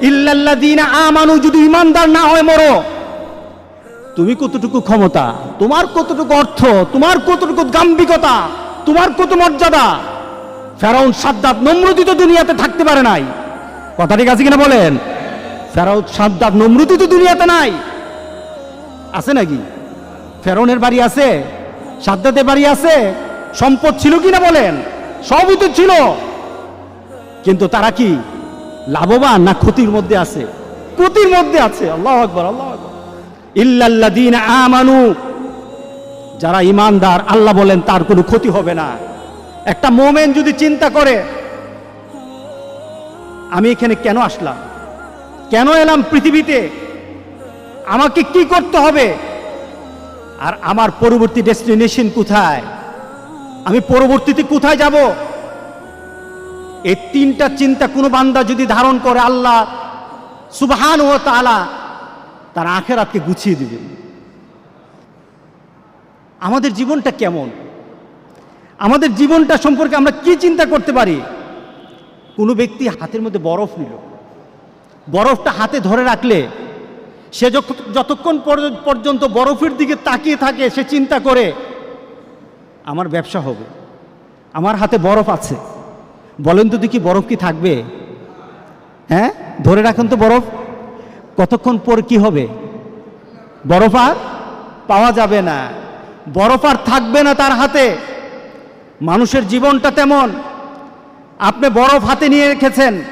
ইল্লাল্লাযীনা আমানু, যদি ইমানদার না হয় মরো। তুমি কতটুকু ক্ষমতা? তোমার কতটুকু অর্থ? তোমার কতটুকু গাম্ভিকতা তোমার কত মর্যাদা? ফেরাউন সাদ্দাত নমরুদি দুনিয়াতে থাকতে পারে নাই। কথা ঠিক আছে কিনা বলেন? ফেরাউন সাদ্দাত নমরুদি দুনিয়াতে নাই। আছে নাকি? ফেরাউনের বাড়ি আছে? সাদ্দাতের বাড়ি আছে? সম্পদ ছিল কিনা বলেন? সবই তো ছিল। কিন্তু তারা কি? লাভবান না ক্ষতির মধ্যে আছে? ক্ষতির মধ্যে আছে, আল্লাহ আকবর, আল্লাহ আমানু, যারা ইমানদার আল্লাহ বলেন তার কোনো ক্ষতি হবে না। একটা মোমেন যদি চিন্তা করে, আমি এখানে কেন আসলাম? কেন এলাম পৃথিবীতে? আমাকে কি করতে হবে? আর আমার পরবর্তী ডেস্টিনেশন কোথায়? আমি পরবর্তীতে কোথায় যাব? এই তিনটা চিন্তা কোনো বান্দা যদি ধারণ করে, আল্লাহ সুবহান ও তালা তার আখেরাতকে গুছিয়ে দিবেন আমাদের জীবনটা কেমন? আমাদের জীবনটা সম্পর্কে আমরা কি চিন্তা করতে পারি? কোনো ব্যক্তি হাতের মধ্যে বরফ নিল। বরফটা হাতে ধরে রাখলে সে যতক্ষণ পর- পর্যন্ত বরফের দিকে তাকিয়ে থাকে, সে চিন্তা করে, আমার ব্যবসা হবে। আমার হাতে বরফ আছে। বলেন তো দেখি বরফ কি থাকবে? হ্যাঁ? ধরে রাখেন তো বরফ। কতক্ষণ পর কি হবে? বরফ আর পাওয়া যাবে না। বরফ আর থাকবে না তার হাতে। মানুষের জীবনটা তেমন। আপনি বরফ হাতে নিয়ে রেখেছেন।